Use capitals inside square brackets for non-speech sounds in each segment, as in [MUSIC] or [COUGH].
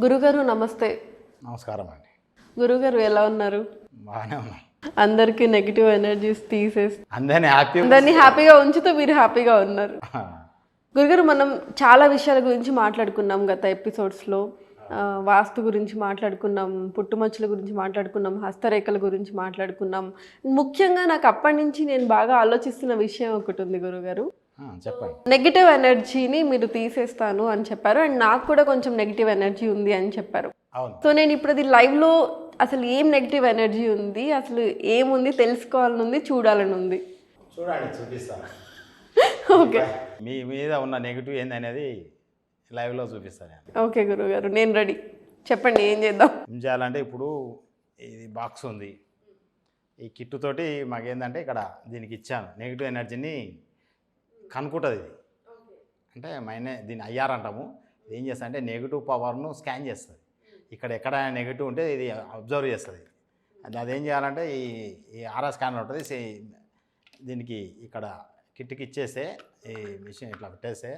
గురుగారు నమస్తే. నమస్కారం అండి. గురుగారు ఎలా ఉన్నారు? బాగానే ఉన్నాం. అందరికీ నెగిటివ్ ఎనర్జీస్ తీసేసి అందరినీ హ్యాపీ అందరినీ హ్యాపీగా ఉంచుతూ మీరు హ్యాపీగా ఉన్నారు. గురుగారు మనం చాలా విషయాల గురించి మాట్లాడుకున్నాం గత ఎపిసోడ్స్లో వాస్తు గురించి మాట్లాడుకున్నాం పుట్టుమచ్చుల గురించి మాట్లాడుకున్నాం హస్తరేఖల గురించి మాట్లాడుకున్నాం. ముఖ్యంగా నాకు అప్పటి నుంచి నేను బాగా ఆలోచిస్తున్న విషయం ఒకటి ఉంది గురుగారు. చెప్పండి. నెగిటివ్ ఎనర్జీని మీరు తీసేస్తాను అని చెప్పారు. అండ్ నాకు కూడా కొంచెం నెగిటివ్ ఎనర్జీ ఉంది అని చెప్పారు. సో నేను ఇప్పుడు అది లైవ్లో అసలు ఏం నెగిటివ్ ఎనర్జీ ఉంది? అసలు ఏముంది? తెలుసుకోవాలని ఉంది చూడాలని ఉంది చూడండి చూపిస్తాను. ఓకే. మీ మీద ఉన్న నెగిటివ్ ఏందనేది లైవ్లో చూపిస్తాను ఓకే గురుగారు నేను రెడీ చెప్పండి ఏం చేద్దాం? ఏం చేయాలంటే ఇప్పుడు ఇది బాక్స్ ఉంది. ఈ కిట్టు తోటి మాకేందంటే ఇక్కడ దీనికి ఇచ్చాను. నెగిటివ్ ఎనర్జీని కనుక్కుంటుంది ఇది. అంటే మైనే దీన్ని ఐఆర్ అంటాము. ఏం చేస్తుంది అంటే నెగిటివ్ పవర్ను స్కాన్ చేస్తుంది. ఇక్కడ ఎక్కడ నెగిటివ్ ఉంటే ఇది అబ్జర్వ్ చేస్తుంది. అది అదేం చేయాలంటే ఈ ఈ ఆర్ఆర్ స్కానర్ ఉంటుంది. దీనికి ఇక్కడ కిట్కి ఇచ్చేస్తే ఈ మిషన్ ఇట్లా పెట్టేస్తే.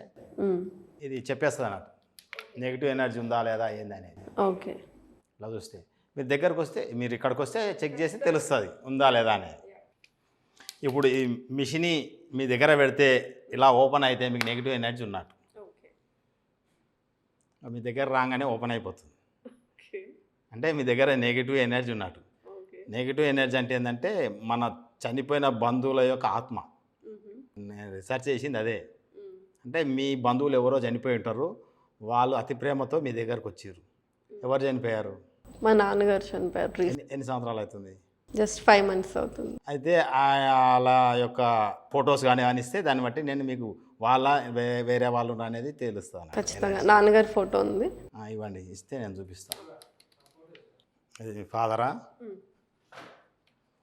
ఇది చెప్పేస్తుంది అన్నట్టు. నెగిటివ్ ఎనర్జీ ఉందా లేదా ఏంది అనేది. ఓకే. ఇలా చూస్తే. మీరు దగ్గరకు వస్తే మీరు ఇక్కడికి వస్తే చెక్ చేసి తెలుస్తుంది ఉందా లేదా అనేది. ఇప్పుడు ఈ మిషన్ మీ దగ్గర పెడితే ఇలా ఓపెన్ అయితే మీకు నెగిటివ్ ఎనర్జీ ఉన్నట్టు. మీ దగ్గర రాగానే ఓపెన్ అయిపోతుంది. అంటే మీ దగ్గర నెగిటివ్ ఎనర్జీ ఉన్నట్టు. నెగిటివ్ ఎనర్జీ అంటే ఏంటంటే మన చనిపోయిన బంధువుల యొక్క ఆత్మ. నేను రీసెర్చ్ చేసింది అదే. అంటే మీ బంధువులు ఎవరో చనిపోయి ఉంటారు వాళ్ళు అతి ప్రేమతో మీ దగ్గరకు వచ్చారు ఎవరు చనిపోయారు? మా నాన్నగారు చనిపోయారు ఎన్ని సంవత్సరాలు అవుతుంది? జస్ట్ ఫైవ్ మంత్స్ అవుతుంది. అయితే ఆ వాళ్ళ యొక్క ఫొటోస్ కానీ అని ఇస్తే దాన్ని బట్టి నేను మీకు వాళ్ళ వేరే వాళ్ళు అనేది తెలుస్తాను. ఖచ్చితంగా. నాన్నగారి ఫోటో ఉంది. ఇవ్వండి. ఇస్తే నేను చూపిస్తాను. ఇది మీ ఫాదరా?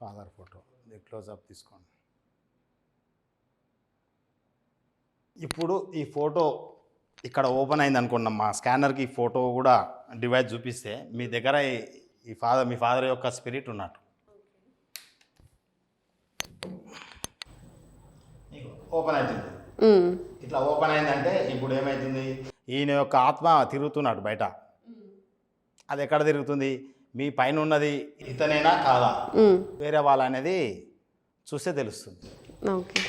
Father photo. క్లోజ్అప్ తీసుకోండి. ఇప్పుడు ఈ ఫోటో ఇక్కడ ఓపెన్ అయింది అనుకున్నాం మా స్కానర్కి ఈ ఫోటో కూడా డివైస్ చూపిస్తే మీ దగ్గర ఈ- ఈ ఫాదర్ మీ ఫాదర్ యొక్క స్పిరిట్ ఉన్నట్టు. ఓపెన్ అవుతుంది. ఇట్లా ఓపెన్ అయిందంటే ఇప్పుడు ఏమవుతుంది ఈయన యొక్క ఆత్మ తిరుగుతున్నాడు బయట. అది ఎక్కడ తిరుగుతుంది? మీ పైన ఉన్నది ఇతనేనా కాదా. వేరే వాళ్ళ అనేది చూస్తే తెలుస్తుంది.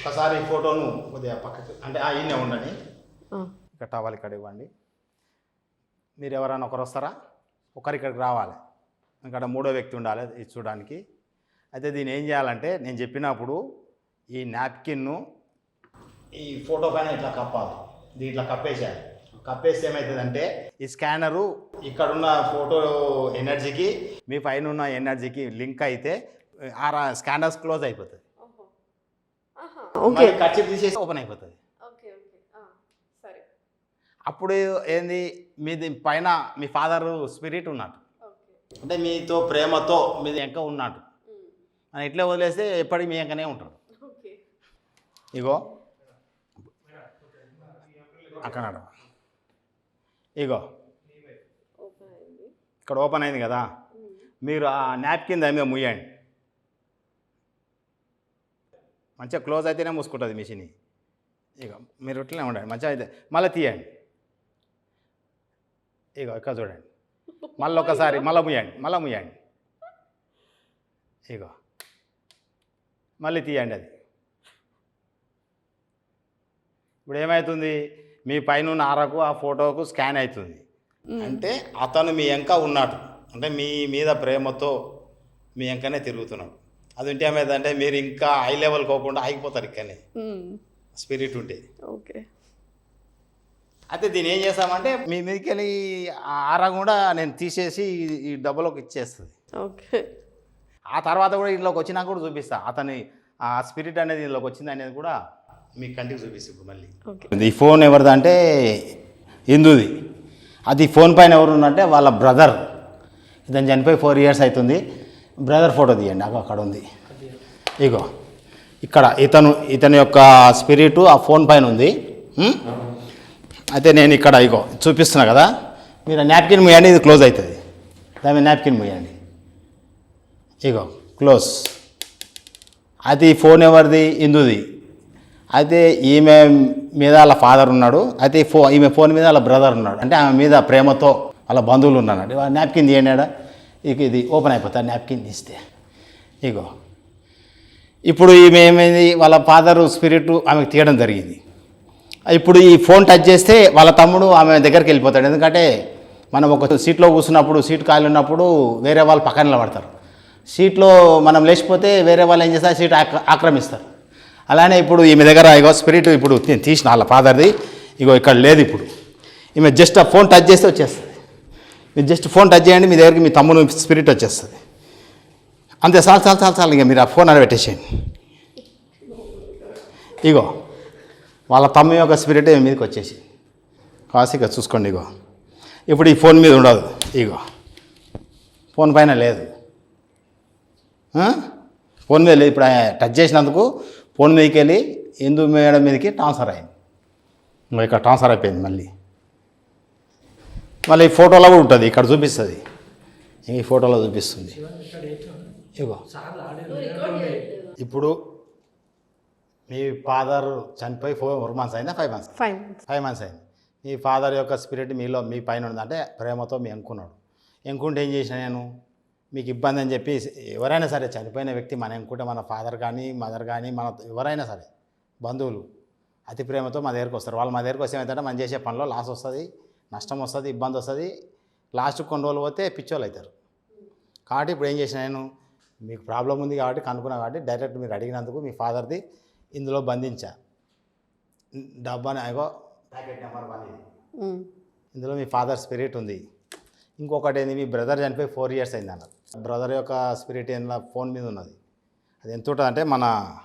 ఒకసారి ఫోటోను కొద్దిగా పక్కకి అంటే ఆ ఈయనే ఉండండి. ఇక్కడ టవల్ ఇక్కడ ఇవ్వండి. మీరు ఎవరైనా ఒకరు వస్తారా? ఒకరు ఇక్కడికి రావాలి. ఇక్కడ మూడో వ్యక్తి ఉండాలి ఇది చూడడానికి. అయితే దీన్ని ఏం చేయాలంటే నేను చెప్పినప్పుడు ఈ నాప్కిన్ను ఈ ఫోటో పైన ఇట్లా కప్పాలి. దీంట్లో కప్పేసేయాలి. కప్పేస్తే ఏమవుతుందంటే ఈ స్కానరు ఇక్కడున్న ఫోటో ఎనర్జీకి మీ పైన ఉన్న ఎనర్జీకి లింక్ అయితే ఆ స్కానర్స్ క్లోజ్ అయిపోతుంది. ఓకే. ఖర్చు తీసేసి ఓపెన్ అయిపోతుంది. Okay okay. సరే. అప్పుడు ఏంది మీది పైన మీ ఫాదర్ స్పిరిట్ ఉన్నట్టు ఓకే. అంటే మీతో ప్రేమతో మీది ఎంక ఉన్నట్టు అని ఇట్లే వదిలేస్తే ఎప్పటికీ మీ ఎంకనే ఉంటారు ఓకే. ఇగో. అక్కడ నడవ. ఇగో. ఇక్కడ ఓపెన్ అయింది కదా? మీరు ఆ నాప్కిన్ దాని మీద ముయ్యండి. మంచిగా క్లోజ్ అయితేనే మూసుకుంటుంది మిషన్. ఇక మీరు ఇట్లనే ఉండండి. మంచిగా అయితే మళ్ళీ తీయండి. ఇగో ఇక్కడ చూడండి. మళ్ళీ ఒకసారి మళ్ళీ ముయ్యండి. మళ్ళీ ముయ్యండి. ఇగో. మళ్ళీ తీయండి అది. ఇప్పుడు ఏమవుతుంది మీ పైన ఉన్న ఆరకు ఆ ఫోటోకు స్కాన్ అవుతుంది. అంటే అతను మీ వెంక ఉన్నాడు. అంటే మీ మీద ప్రేమతో మీ వెంకనే తిరుగుతున్నాడు. అది ఉంటే ఏమైందంటే మీరు ఇంకా హై లెవెల్ పోకుండా ఆగిపోతారు ఇక్కడనే. స్పిరిట్ ఉంటే. ఓకే. అయితే దీన్ని ఏం చేస్తామంటే మీ మీదకి వెళ్ళి ఆ ఆరా కూడా నేను తీసేసి ఈ- ఈ డబ్బులోకి ఇచ్చేస్తుంది. ఓకే. ఆ తర్వాత కూడా ఇంట్లోకి వచ్చినా కూడా చూపిస్తా. అతని ఆ స్పిరిట్ అనేది ఇంట్లోకి వచ్చింది అనేది కూడా మీ కంటికి చూపిస్తుంది ఇప్పుడు మళ్ళీ. ఈ ఫోన్ ఎవరిది అంటే హిందూది. అది ఫోన్ పైన ఎవరు ఉందంటే వాళ్ళ బ్రదర్. ఇతను చనిపోయి ఫోర్ ఇయర్స్ అవుతుంది. బ్రదర్ ఫోటో తీయండి నాకు అక్కడ ఉంది. ఇగో ఇక్కడ ఇతను ఇతని యొక్క స్పిరిట్ ఆ ఫోన్ పైన ఉంది? అయితే నేను ఇక్కడ ఇగో చూపిస్తున్నా కదా. మీరు నాప్కిన్ ముయ్యండి ఇది క్లోజ్ అవుతుంది. దాని నాప్కిన్ ముయ్యండి ఇగో క్లోజ్. అది ఫోన్ ఎవరిది? హిందూది. అయితే ఈమె మీద వాళ్ళ ఫాదర్ ఉన్నాడు. అయితే ఈ ఫో ఈమె ఫోన్ మీద వాళ్ళ బ్రదర్ ఉన్నాడు. అంటే ఆమె మీద ప్రేమతో వాళ్ళ బంధువులు ఉన్నాడు నాప్కిన్ తీయండి ఇక ఇది ఓపెన్ అయిపోతుంది నాప్కిన్ తీస్తే. ఇగో. ఇప్పుడు ఈమె ఏమైంది? వాళ్ళ ఫాదరు స్పిరిట్ ఆమెకు తీయడం జరిగింది. ఇప్పుడు ఈ ఫోన్ టచ్ చేస్తే వాళ్ళ తమ్ముడు ఆమె దగ్గరికి వెళ్ళిపోతాడు. ఎందుకంటే మనం ఒక సీట్లో కూర్చున్నప్పుడు సీట్ ఖాళీ ఉన్నప్పుడు వేరే వాళ్ళు పక్కన నిలబడతారు. సీట్లో మనం లేచిపోతే వేరే వాళ్ళు ఏం చేస్తారు? సీట్ ఆక్ర- ఆక్రమిస్తారు. అలానే ఇప్పుడు ఈమె దగ్గర ఇగో స్పిరిట్ ఇప్పుడు నేను తీసిన వాళ్ళ ఫాదర్ది ఇగో ఇక్కడ లేదు ఇప్పుడు. ఈమె జస్ట్ ఆ ఫోన్ టచ్ చేస్తే వచ్చేస్తుంది. మీరు జస్ట్ ఫోన్ టచ్ చేయండి మీ దగ్గరికి మీ తమ్ముడు స్పిరిట్ వచ్చేస్తుంది. అంతే చాలు చాలు చాలు చాలు ఇక మీరు ఆ ఫోన్ అని పెట్టేసేయండి ఇగో వాళ్ళ తమ్ము యొక్క స్పిరిట్ ఈమె మీదకి వచ్చేసి కాసి ఇక చూసుకోండి ఇగో. ఇప్పుడు ఈ ఫోన్ మీద ఉండదు. ఇగో ఫోన్ పైన లేదు. ఫోన్ మీద లేదు. ఇప్పుడు టచ్ చేసినందుకు ఫోన్ మీదకి వెళ్ళి హిందూ మేడం మీదకి ట్రాన్స్ఫర్ అయింది. ఇంకా ఇక్కడ ట్రాన్స్ఫర్ అయిపోయింది మళ్ళీ. మళ్ళీ ఫోటోలో కూడా ఉంటుంది ఇక్కడ చూపిస్తుంది. ఈ ఫోటోలో చూపిస్తుంది. ఇగో. ఇప్పుడు మీ ఫాదర్ చనిపోయి ఫోర్ మంత్స్ అయిందా? Five months fine five months అయింది. మీ ఫాదర్ యొక్క స్పిరిట్ మీలో మీ పైన ఉందంటే ప్రేమతో మీ ఎంకున్నాడు ఎంకుంటే ఏం చేసిన నేను? మీకు ఇబ్బంది అని చెప్పి ఎవరైనా సరే చనిపోయిన వ్యక్తి మన ఎంకుంటే మన ఫాదర్ కానీ మదర్ కానీ మన ఎవరైనా సరే బంధువులు అతి ప్రేమతో మా దగ్గరికి వస్తారు. వాళ్ళు మా దగ్గరికి వస్తే ఏమవుతుందంటే మనం చేసే పనిలో లాస్ వస్తుంది నష్టం వస్తుంది ఇబ్బంది వస్తుంది. లాస్ట్ కొన్ని రోజులు పోతే పిచ్చోళ్ళు అవుతారు. కాబట్టి ఇప్పుడు ఏం చేసిన నేను మీకు ప్రాబ్లం ఉంది కాబట్టి కనుక్కున్నా కాబట్టి డైరెక్ట్ మీరు అడిగినందుకు మీ ఫాదర్ది ఇందులో బంధించా. డబ్బాని అగో ప్యాకెట్ నెంబర్ వన్ ఇది. ఇందులో మీ ఫాదర్ స్పిరిట్ ఉంది. ఇంకొకటి ఏంది మీ బ్రదర్ చనిపోయి ఫోర్ ఇయర్స్ అయింది అన్నారు. బ్రదర్ యొక్క స్పిరిట్ ఏందో ఫోన్ మీద ఉన్నది. అది ఎంత ఉంటుంది అంటే మన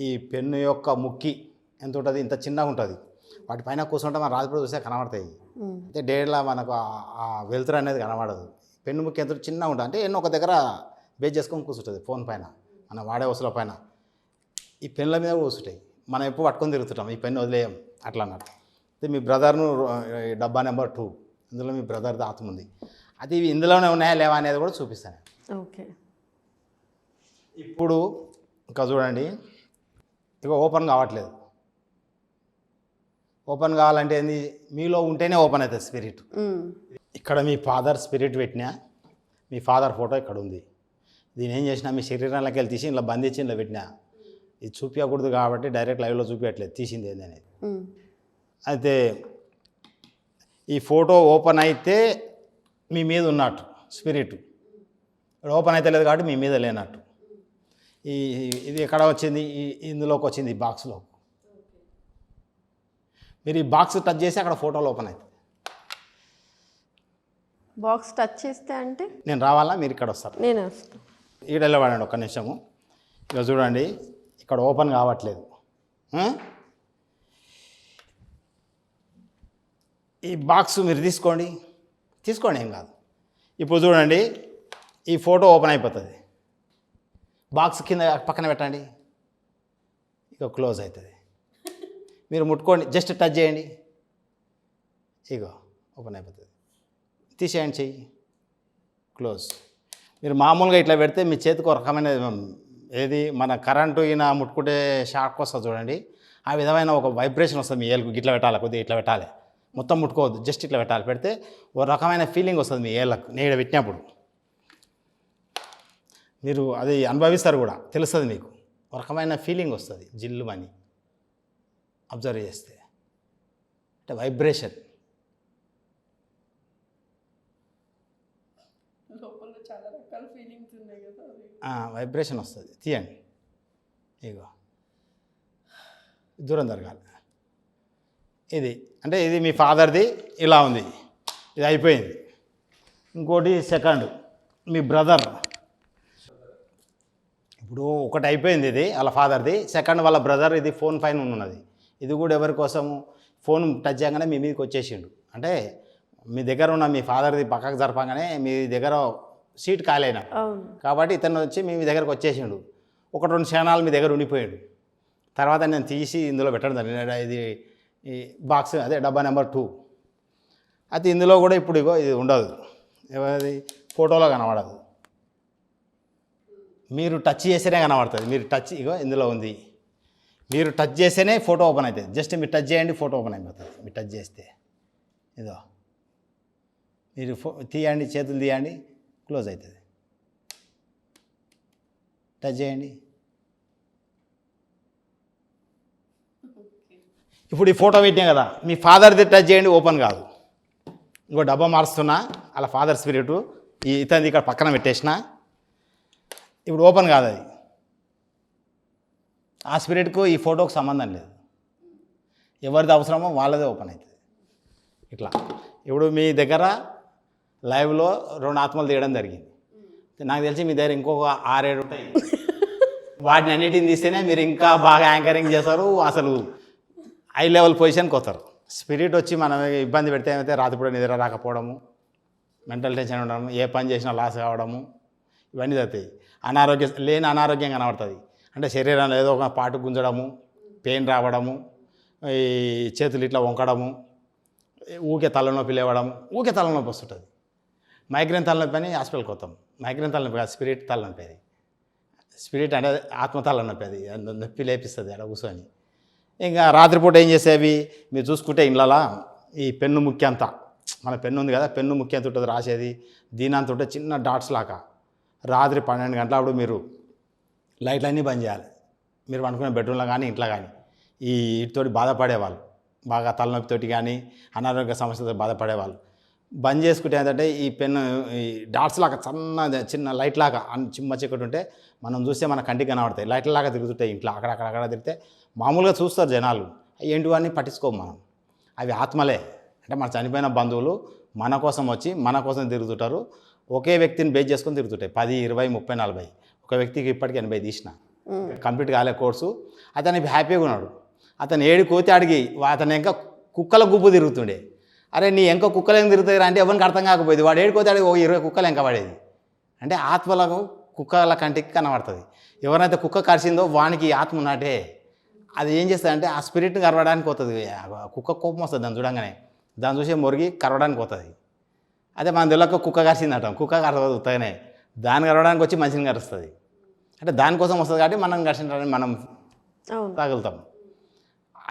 ఈ పెన్ను యొక్క ముక్కి ఎంత ఉంటుంది ఇంత చిన్నగా ఉంటుంది. వాటి పైన కూర్చుంటే మన రాజపూడి చూస్తే కనబడతాయి. అయితే డేడ్లా మనకు ఆ- వెలుతురు అనేది కనబడదు. పెన్ను ముక్కి ఎంత చిన్నగా ఉంటుంది. అంటే ఎన్నో ఒక దగ్గర బేస్ చేసుకొని కూర్చుంటుంది ఫోన్ పైన. మనం వాడే వస్తువుల పైన. ఈ పెన్నుల మీద కూర్చుంటాయి. మనం ఎప్పుడు పట్టుకొని తిరుగుతుంటాం ఈ పెన్ను వదిలేయం అట్లా అన్నట్టు. అయితే మీ బ్రదర్ను డబ్బా నెంబర్ టూ. ఇందులో మీ బ్రదర్ది ఆత్మ ఉంది. అది ఇవి ఇందులోనే ఉన్నాయా లేవా అనేది కూడా చూపిస్తాను. ఓకే. ఇప్పుడు ఇంకా చూడండి. ఇక ఓపెన్ కావట్లేదు. ఓపెన్ కావాలంటే ఏంది? మీలో ఉంటేనే ఓపెన్ అవుతుంది స్పిరిట్. ఇక్కడ మీ ఫాదర్ స్పిరిట్ పెట్టినా మీ ఫాదర్ ఫోటో ఇక్కడ ఉంది. దీని ఏం చేసినా మీ శరీరంలోకి వెళ్ళి తీసి ఇలా బంధించి ఇలా పెట్టినా ఇది చూపించకూడదు కాబట్టి డైరెక్ట్ లైవ్లో చూపించట్లేదు. తీసింది ఏంది అనేది. అయితే ఈ ఫోటో ఓపెన్ అయితే మీ మీద ఉన్నట్టు స్పిరిట్ ఓపెన్ అయితే లేదు కాబట్టి మీ మీద లేనట్టు. ఈ ఇది ఎక్కడ వచ్చింది? ఇందులోకి వచ్చింది ఈ బాక్స్లో మీరు ఈ బాక్స్ టచ్ చేసి అక్కడ ఫోటోలు ఓపెన్ అవుతుంది బాక్స్ టచ్ చేస్తే అంటే? నేను రావాలా? మీరు ఇక్కడ వస్తారు? నేను వస్తాను ఈడ వెళ్ళవాడండి ఒక్క నిమిషము. ఇక చూడండి ఇక్కడ ఓపెన్ కావట్లేదు? ఈ బాక్స్ మీరు తీసుకోండి. తీసుకోండి ఏం కాదు. ఇప్పుడు చూడండి ఈ ఫోటో ఓపెన్ అయిపోతుంది. బాక్స్ కింద పక్కన పెట్టండి. ఇక క్లోజ్ అవుతుంది మీరు ముట్టుకోండి జస్ట్ టచ్ చేయండి. ఇగో ఓపెన్ అయిపోతుంది. తీసేయండి చెయ్యి. క్లోజ్. మీరు మామూలుగా ఇట్లా పెడితే మీ చేతికి ఒక రకమైన ఏది మన కరెంటు ఈయన ముట్టుకుంటే షాక్ వస్తుంది చూడండి. ఆ విధమైన ఒక వైబ్రేషన్ వస్తుంది మీ ఏలుకు. ఇట్లా పెట్టాలి కొద్దిగా ఇట్లా పెట్టాలి. మొత్తం ముట్టుకోవద్దు. జస్ట్ ఇట్లా పెట్టాలి. పెడితే ఒక రకమైన ఫీలింగ్ వస్తుంది మీ ఏళ్ళకు. నీడ పెట్టినప్పుడు. మీరు అది అనుభవిస్తారు కూడా. తెలుస్తుంది మీకు. ఒక రకమైన ఫీలింగ్ వస్తుంది. జిల్లుమని అబ్జర్వ్ చేస్తే. అంటే వైబ్రేషన్ వైబ్రేషన్ వస్తుంది. తీయండి. ఇగో. దూరం జరగాలి. ఇది. అంటే ఇది మీ ఫాదర్ది ఇలా ఉంది. ఇది అయిపోయింది. ఇంకోటి సెకండ్ మీ బ్రదర్. ఇప్పుడు ఒకటి అయిపోయింది ఇది వాళ్ళ ఫాదర్ది. సెకండ్ వాళ్ళ బ్రదర్ ఇది ఫోన్ పైన ఉన్నది. ఇది కూడా ఎవరి కోసము? ఫోన్ టచ్ చేయగానే మీ మీదకి వచ్చేసిండు. అంటే మీ దగ్గర ఉన్న మీ ఫాదర్ది పక్కకు జరపగానే మీ దగ్గర సీట్ ఖాళీనా? కాబట్టి ఇతను వచ్చి మీ దగ్గరకు వచ్చేసిండు. ఒకటి రెండు క్షణాలు మీ దగ్గర ఉండిపోయాడు. తర్వాత నేను తీసి ఇందులో పెట్టడం జరిగింది. ఇది ఈ బాక్స్ అదే డబ్బా నెంబర్ టూ అయితే ఇందులో కూడా ఇప్పుడు ఇగో ఇది ఉండదు. ఎవరిది? ఫోటోలో కనబడదు. మీరు టచ్ చేస్తేనే కనబడుతుంది. మీరు టచ్ ఇగో ఇందులో ఉంది. మీరు టచ్ చేస్తేనే ఫోటో ఓపెన్ అవుతుంది. జస్ట్ మీరు టచ్ చేయండి ఫోటో ఓపెన్ అయిపోతుంది. మీరు టచ్ చేస్తే. ఇదో. మీరు ఫో తీయండి చేతులు తీయండి క్లోజ్ అవుతుంది. టచ్ చేయండి. ఇప్పుడు ఈ ఫోటో పెట్టాం కదా మీ ఫాదర్ది టచ్ చేయండి ఓపెన్ కాదు. ఇంకో డబ్బా మారుస్తున్నా అలా ఫాదర్ స్పిరిట్ ఈ ఇతనిది ఇక్కడ పక్కన పెట్టేసిన ఇప్పుడు ఓపెన్ కాదు అది. ఆ స్పిరిట్కు ఈ ఫోటోకు సంబంధం లేదు. ఎవరిది అవసరమో వాళ్ళదే ఓపెన్ అవుతుంది ఇట్లా. ఇప్పుడు మీ దగ్గర లైవ్లో రెండు ఆత్మలు తీయడం జరిగింది. నాకు తెలిసి మీ దగ్గర ఇంకొక ఆరేడు ఉంటాయి. [LAUGHS] వాటిని అన్నిటిని తీస్తేనే మీరు ఇంకా బాగా యాంకరింగ్ చేస్తారు అసలు హై లెవెల్ పొజిషన్కి వస్తారు. స్పిరిట్ వచ్చి మనం ఇబ్బంది పెడితే ఏమైతే రాత్రిపూట నిద్ర రాకపోవడము మెంటల్ టెన్షన్ ఉండడము ఏ పని చేసినా లాస్ కావడము ఇవన్నీ జరుగుతాయి. అనారోగ్య లేని అనారోగ్యం కనబడుతుంది. అంటే శరీరంలో ఏదో ఒక పాటు గుంజడము పెయిన్ రావడము ఈ చేతులు ఇట్లా వంకడము ఊకే తలనొప్పి లేవడము ఊకే తలనొప్పి వస్తుంటుంది. మైగ్రేన్ తలనొప్పి అని హాస్పిటల్కి వస్తాం. మైగ్రేన్ తలనొప్పి కాదు స్పిరిట్ తలనొప్పి అది. స్పిరిట్ అంటే ఆత్మ తలనొప్పి అది అది. నొప్పి లేపిస్తుంది అక్కడ కూర్చొని. ఇంకా రాత్రిపూట ఏం చేసేవి? మీరు చూసుకుంటే ఇండ్లలా ఈ పెన్ను ముఖ్యంత. మన పెన్ను ఉంది కదా పెన్ను ముఖ్యంత ఉంటుంది రాసేది. దీనంత ఉంటే చిన్న డాట్స్ లాగా. రాత్రి పన్నెండు గంటల అప్పుడు మీరు లైట్లన్నీ బంద్ చేయాలి. మీరు పండుకునే బెడ్రూమ్లో కానీ ఇంట్లో కానీ. ఈ వీటితోటి బాధపడేవాళ్ళు. బాగా తలనొప్పితోటి కానీ అనారోగ్య సమస్యతో బాధపడేవాళ్ళు. బంద్ చేసుకుంటే ఏంటంటే ఈ పెన్ను ఈ డాట్స్ లాగా చిన్న చిన్న లైట్ లాగా చిమ్మ చిక్కటి ఉంటే మనం చూస్తే మన కంటికి కనబడతాయి. లైట్ల లాగా తిరుగుతుంటాయి ఇంట్లో. అక్కడక్కడ అక్కడ తిరిగితే మామూలుగా చూస్తారు జనాలు. ఏంటివన్నీ పట్టించుకోము మనం. అవి ఆత్మలే. అంటే మన చనిపోయిన బంధువులు మన కోసం వచ్చి మన కోసం తిరుగుతుంటారు. ఒకే వ్యక్తిని బేస్ చేసుకొని తిరుగుతుంటాయి. పది ఇరవై ముప్పై నలభై. ఒక వ్యక్తికి ఇప్పటికి ఎనభై తీసిన. కంప్లీట్ కాలే కోర్సు. అతను హ్యాపీగా ఉన్నాడు. అతను ఏడు కోతి అడిగి వా- అతను ఇంకా కుక్కల గుంపు తిరుగుతుండే. అరే నీ ఎంక కుక్కలు ఏం తిరుగుతాయి అంటే ఎవరికి అర్థం కాకపోయింది. వాడు ఏడు కోతి అడిగి ఓ ఇరవై కుక్కలు ఎంక పడేది. అంటే ఆత్మలకు కుక్కల కంటికి కనబడుతుంది. ఎవరైతే కుక్క కరిచిందో వానికి ఆత్మ ఉన్నట్టే. అది ఏం చేస్తుంది ఆ స్పిరిట్ని కరవడానికి పోతుంది. కుక్క కోపం వస్తుంది దాన్ని చూడంగానే. దాన్ని చూసి మురిగి కరవడానికి పోతుంది. అదే మన తెలియక కుక్క కరిచిందట కుక్క కరవదు ఉత్తగానే. దాన్ని కరవడానికి వచ్చి మనిషిని కరుస్తుంది. అంటే దానికోసం వస్తుంది కాబట్టి మనం కరిచిందని మనం తగులుతాం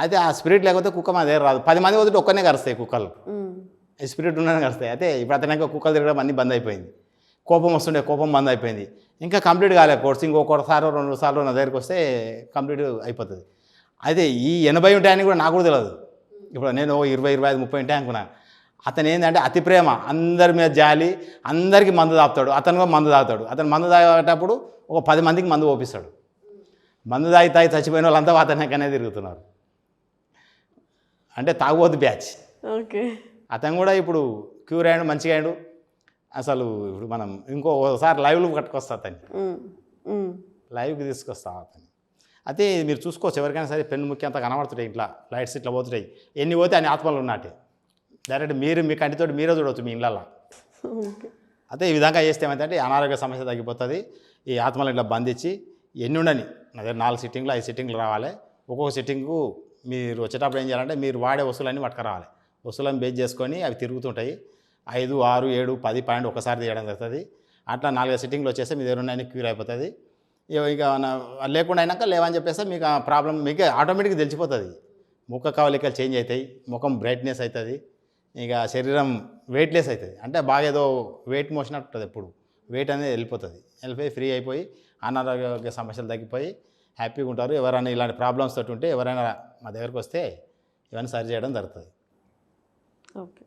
అయితే ఆ స్పిరిట్ లేకపోతే కుక్క మన దగ్గర రాదు. పది మంది వదిలి ఒక్కనే కరుస్తాయి కుక్కలు. స్పిరిట్ ఉండని కరుస్తాయి. అయితే ఇప్పుడు అతనికి కుక్కలు తిరగడం అన్నీ బంద్ అయిపోయింది. కోపం వస్తుండే కోపం బంద్ అయిపోయింది. ఇంకా కంప్లీట్ కాలే కోర్స్. ఇంకొకసారి రెండు సార్లు నా దగ్గరికి వస్తే కంప్లీట్ అయిపోతుంది. అయితే ఈ ఎనభై ఉంటాయని కూడా నాకు కూడా తెలియదు ఇప్పుడు నేను ఇరవై ఇరవై ఐదు ముప్పై ఉంటాయి అనుకున్నా. అతను ఏంటంటే అతి ప్రేమ. అందరి మీద జాలి అందరికీ మందు తాగుతాడు అతను కూడా మందు తాగుతాడు. అతను మందు తాగేటప్పుడు ఒక పది మందికి మందు ఓపిస్తాడు మందు తాగి తాగి చచ్చిపోయిన వాళ్ళంతా అతనికనే తిరుగుతున్నారు. అంటే తాగుబోతు బ్యాచ్. ఓకే. అతను కూడా ఇప్పుడు క్యూర్ అయ్యాడు మంచిగా అయ్యాడు. అసలు ఇప్పుడు మనం ఇంకోసారి లైవ్లో కట్టుకొస్తా అతన్ని. లైవ్కి తీసుకొస్తా అతన్ని. అయితే మీరు చూసుకోవచ్చు ఎవరికైనా సరే పెన్ను ముఖ్యం అంతా కనబడుతుంటాయి ఇంట్లో. లైట్స్ ఇట్లా పోతుంటాయి. ఎన్ని పోతే అన్ని ఆత్మలు ఉన్నట్టే డైరెక్ట్ మీరు మీ కంటితోటి మీరే చూడవచ్చు మీ ఇళ్ళల్లో. అయితే ఈ విధంగా చేస్తే ఏమైతే అనారోగ్య సమస్య తగ్గిపోతుంది. ఈ ఆత్మలు ఇట్లా బంధించి ఎన్ని ఉండని. నా దగ్గర నాలుగు సిట్టింగ్లు ఐదు సిట్టింగ్లు రావాలి. ఒక్కొక్క సిట్టింగు మీరు వచ్చేటప్పుడు ఏం చేయాలంటే మీరు వాడే వస్తువులన్నీ పట్టుకురావాలి. వస్తువులను బేస్ చేసుకొని అవి తిరుగుతుంటాయి. ఐదు ఆరు ఏడు పది పన్నెండు ఒకసారి తీయడం జరుగుతుంది. అట్లా నాలుగైదు సిట్టింగ్లు వచ్చేస్తే మీ దగ్గర ఉన్న క్యూర్ అయిపోతుంది. ఇక ఇక లేకుండా అయినాక లేవని చెప్పేస్తే మీకు ఆ ప్రాబ్లం మీకు ఆటోమేటిక్గా తెలిసిపోతుంది. ముఖ కవలికలు చేంజ్ అవుతాయి ముఖం బ్రైట్నెస్ అవుతుంది ఇక శరీరం వెయిట్లెస్ అవుతుంది. అంటే బాగా ఏదో వెయిట్ మోషన్ ఉంటుంది ఎప్పుడు. వెయిట్ అనేది వెళ్ళిపోతుంది. వెళ్ళిపోయి ఫ్రీ అయిపోయి అనారోగ్య సమస్యలు తగ్గిపోయి హ్యాపీగా ఉంటారు. ఎవరైనా ఇలాంటి ప్రాబ్లమ్స్ తోటి ఉంటే ఎవరైనా మా దగ్గరకు వస్తే ఇవన్నీ సరి చేయడం జరుగుతుంది. ఓకే